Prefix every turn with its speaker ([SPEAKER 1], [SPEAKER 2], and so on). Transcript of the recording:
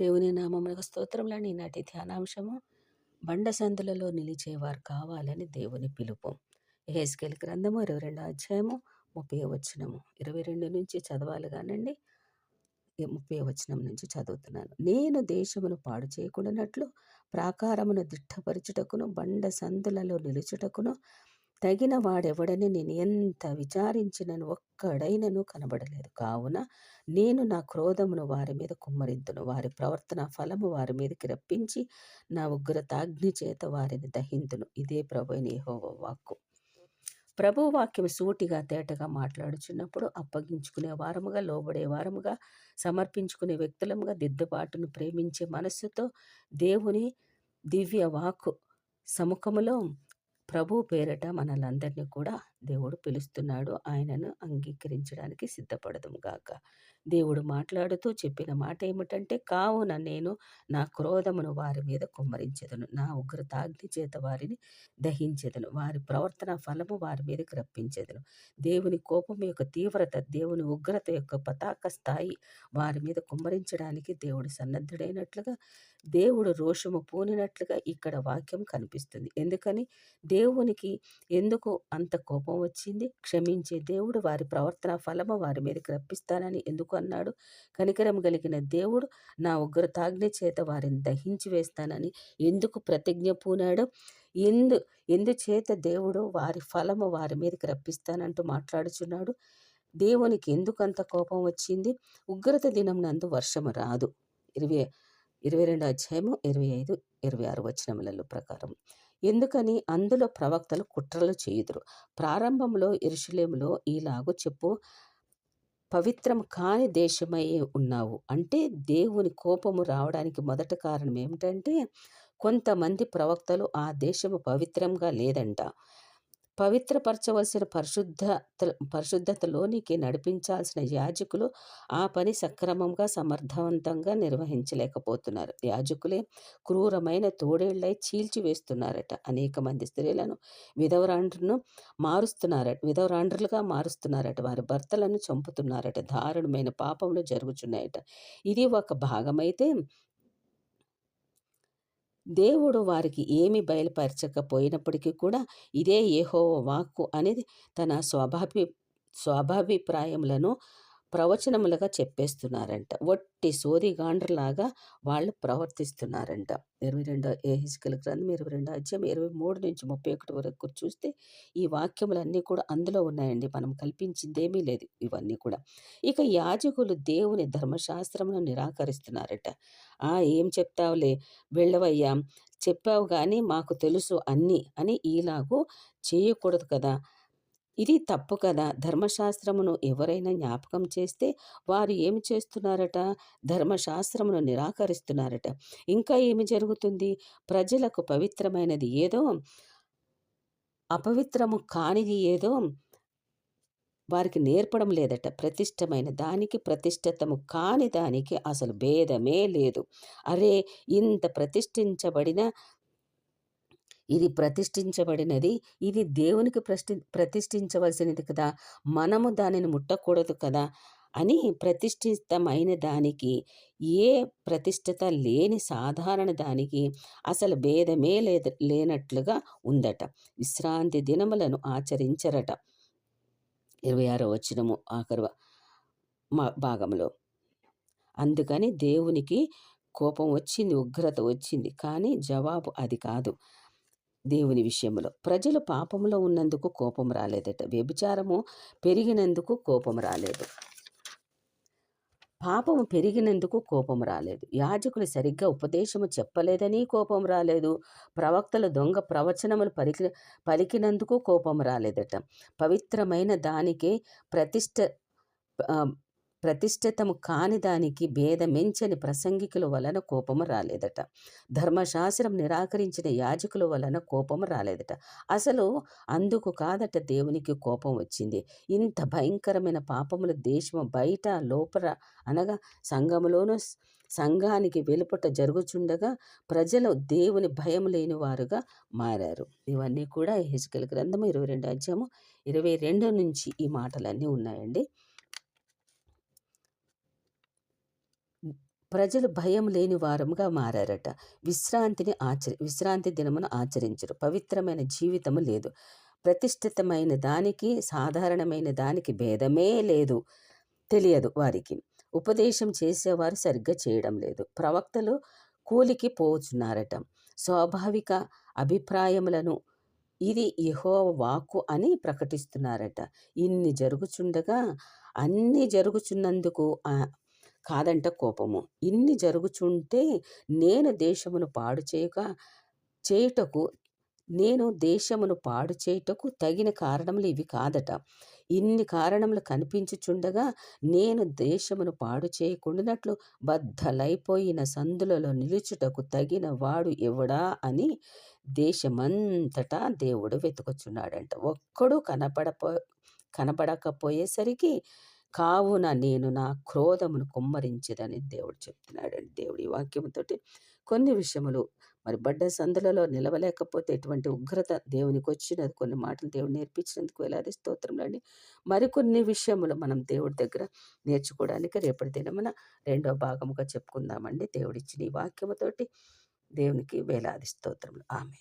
[SPEAKER 1] దేవుని నామములకు స్తోత్రములని ఈనాటి ధ్యానాంశము బండ సందులలో నిలిచేవారు కావాలని దేవుని పిలుపు. హేస్కేల్ గ్రంథము ఇరవై రెండో అధ్యాయము ముప్పై వచనము. ఇరవై రెండు నుంచి చదవాలి కానండి. ముప్పై వచనం నుంచి చదువుతున్నాను. నేను దేశమును పాడు చేయకుండానట్లు ప్రాకారమును దిట్టపరచుటకును బండ సందులలో నిలుచుటకును తగిన వాడెవడని నేను ఎంత విచారించినను ఒక్కడైనను కనబడలేదు. కావున నేను నా క్రోధమును వారి మీద కుమ్మరింతును. వారి ప్రవర్తన ఫలము వారి మీదకి రప్పించి నా ఉగ్రతాగ్ని చేత వారిని దహింతును. ఇదే ప్రభు నేహోవ వాక్కు. ప్రభు వాక్యం సూటిగా తేటగా మాట్లాడుచున్నప్పుడు అప్పగించుకునే వారముగా లోబడే వారముగా సమర్పించుకునే వ్యక్తులముగా దిద్దుబాటును ప్రేమించే మనస్సుతో దేవుని దివ్య వాక్కు సముఖములో ప్రభు పేరట మనలందరినీ కూడా దేవుడు పిలుస్తున్నాడు. ఆయనను అంగీకరించడానికి సిద్ధపడదుము గాక. దేవుడు మాట్లాడుతూ చెప్పిన మాట ఏమిటంటే కావున నేను నా క్రోధమును వారి మీద కుమ్మరించెదను. నా ఉగ్రతాగ్ని చేత వారిని దహించెదను. వారి ప్రవర్తన ఫలము వారి మీదకి రప్పించదును. దేవుని కోపం యొక్క తీవ్రత దేవుని ఉగ్రత యొక్క పతాక స్థాయి వారి మీద కుమ్మరించడానికి దేవుడు సన్నద్ధుడైనట్లుగా దేవుడు రోషము పూనినట్లుగా ఇక్కడ వాక్యం కనిపిస్తుంది. ఎందుకని? దేవునికి ఎందుకు అంత కోపం కోపం వచ్చింది. క్షమించే దేవుడు వారి ప్రవర్తన ఫలము వారి మీదకి రప్పిస్తానని ఎందుకు అన్నాడు? కనికరం కలిగిన దేవుడు నా ఉగ్రతాగ్ని చేత వారిని దహించి వేస్తానని ఎందుకు ప్రతిజ్ఞ పూనాడు? ఎందు ఎందుచేత దేవుడు వారి ఫలము వారి మీదకి రప్పిస్తానంటూ మాట్లాడుచున్నాడు? దేవునికి ఎందుకంత కోపం వచ్చింది? ఉగ్రత దినం నందు వర్షము రాదు. ఇరవై ఇరవై రెండు అధ్యాయము ఇరవై ఐదు ఇరవై ఆరు వచనములలో ప్రకారం ఎందుకని అందులో ప్రవక్తలు కుట్రలు చేయుదురు. ప్రారంభంలో ఇరుషులేములో ఈలాగు చెప్పు పవిత్రం కాని దేశమై ఉన్నావు. అంటే దేవుని కోపము రావడానికి మొదటి కారణం ఏమిటంటే కొంతమంది ప్రవక్తలు ఆ దేశము పవిత్రంగా లేదంట. పవిత్రపరచవలసిన పరిశుద్ధ పరిశుద్ధతలోనికి నడిపించాల్సిన యాజకులు ఆ పని సక్రమంగా సమర్థవంతంగా నిర్వహించలేకపోతున్నారు. యాజకులే క్రూరమైన తోడేళ్ళై చీల్చివేస్తున్నారట. అనేక మంది స్త్రీలను విధవరాండ్రును మారుస్తున్నారట విధవరాండ్రులుగా మారుస్తున్నారట. వారి భర్తలను చంపుతున్నారట. దారుణమైన పాపములు జరుగుతున్నాయట ఇది ఒక భాగమైతే దేవుడు వారికి ఏమి బయలుపరచకపోయినప్పటికీ కూడా ఇదే ఏహో వాక్కు అనేది తన స్వాభావి స్వాభాభిప్రాయములను ప్రవచనములుగా చెప్పేస్తున్నారంట. ఒట్టి సోదిగాండ్రలాగా వాళ్ళు ప్రవర్తిస్తున్నారంట. ఇరవై రెండో ఏహిస్కల గ్రంథం ఇరవై రెండో అధ్యాయం ఇరవై మూడు నుంచి ముప్పై ఒకటి వరకు చూస్తే ఈ వాక్యములన్నీ కూడా అందులో ఉన్నాయండి. మనం కల్పించిందేమీ లేదు ఇవన్నీ కూడా. ఇక యాజకులు దేవుని ధర్మశాస్త్రమును నిరాకరిస్తున్నారట. ఆ ఏం చెప్తావులే? వెళ్ళవయ్యా చెప్పావు కానీ మాకు తెలుసు అన్నీ అని ఇలాగూ చేయకూడదు కదా. ఇది తప్పు కదా. ధర్మశాస్త్రమును ఎవరైనా జ్ఞాపకం చేస్తే వారు ఏమి చేస్తున్నారట? ధర్మశాస్త్రమును నిరాకరిస్తున్నారట. ఇంకా ఏమి జరుగుతుంది? ప్రజలకు పవిత్రమైనది ఏదో అపవిత్రము కానిది ఏదో వారికి నేర్పడం లేదట. ప్రతిష్టమైన దానికి ప్రతిష్టతము కాని దానికి అసలు భేదమే లేదు. అరే ఇంత ప్రతిష్ఠించబడిన ఇది ప్రతిష్ఠించబడినది. ఇది దేవునికి ప్రతి ప్రతిష్ఠించవలసినది కదా. మనము దానిని ముట్టకూడదు కదా అని ప్రతిష్ఠితమైన దానికి ఏ ప్రతిష్ఠత లేని సాధారణ దానికి అసలు భేదమే లేద లేనట్లుగా ఉందట. విశ్రాంతి దినములను ఆచరించరట. ఇరవై ఆరో వచ్చినము ఆఖరు మా భాగంలో అందుకని దేవునికి కోపం వచ్చింది ఉగ్రత వచ్చింది. కానీ జవాబు అది కాదు. దేవుని విషయంలో ప్రజలు పాపంలో ఉన్నందుకు కోపం రాలేదట. వ్యభిచారము పెరిగినందుకు కోపం రాలేదు. పాపము పెరిగినందుకు కోపం రాలేదు. యాజకులు సరిగ్గా ఉపదేశము చెప్పలేదని కోపం రాలేదు. ప్రవక్తలు దొంగ ప్రవచనములు పలికి పలికినందుకు కోపం రాలేదట. పవిత్రమైన దానికే ప్రతిష్ట ప్రతిష్ఠితము కాని దానికి భేదమెంచని ప్రసంగికుల వలన కోపము రాలేదట. ధర్మశాస్త్రం నిరాకరించిన యాజకుల వలన కోపము రాలేదట. అసలు అందుకు కాదట దేవునికి కోపం వచ్చింది. ఇంత భయంకరమైన పాపములు దేశము బయట లోపల అనగా సంఘములోనూ సంఘానికి వెలుపట జరుగుచుండగా ప్రజలు దేవుని భయం లేని వారుగా మారారు. ఇవన్నీ కూడా హెచ్కల్ గ్రంథము ఇరవై రెండు అధ్యాయము ఇరవై రెండు నుంచి ఈ మాటలన్నీ ఉన్నాయండి. ప్రజలు భయం లేని వారముగా మారారట. విశ్రాంతిని ఆచరి విశ్రాంతి దినమును ఆచరించరు. పవిత్రమైన జీవితము లేదు. ప్రతిష్ఠితమైన దానికి సాధారణమైన దానికి భేదమే లేదు. తెలియదు వారికి. ఉపదేశం చేసేవారు సరిగ్గా చేయడం లేదు. ప్రవక్తలు కూలికి పోచున్నారట. స్వాభావిక అభిప్రాయములను ఇది యహో వాక్కు అని ప్రకటిస్తున్నారట. ఇన్ని జరుగుచుండగా అన్నీ జరుగుచున్నందుకు కాదంట కోపము. ఇన్ని జరుగుచుంటే నేను దేశమును పాడు చేయక చేయుటకు నేను దేశమును పాడు చేయుటకు తగిన కారణములు ఇవి కాదట. ఇన్ని కారణములు కనిపించుచుండగా నేను దేశమును పాడు చేయకుండానట్లు బద్దలైపోయిన సందులలో నిలుచుటకు తగిన వాడు ఎవడా అని దేశమంతటా దేవుడు వెతుకుచున్నాడంట. ఒక్కడు కనపడపో కనపడకపోయేసరికి కావున నేను నా క్రోధమును కుమ్మరించదని దేవుడు చెప్తున్నాడండి. దేవుడి వాక్యంతో కొన్ని విషయములు మరి బడ్డ సందులలో నిలవలేకపోతే ఎటువంటి ఉగ్రత దేవునికి వచ్చినది కొన్ని మాటలు దేవుడు నేర్పించినందుకు వేలాది స్తోత్రంలోని మరికొన్ని విషయములు మనం దేవుడి దగ్గర నేర్చుకోవడానికి రేపటి దినమున రెండో భాగముగా చెప్పుకుందామండి. దేవుడిచ్చిన ఈ వాక్యముతోటి దేవునికి వేలాది స్తోత్రములు. ఆమె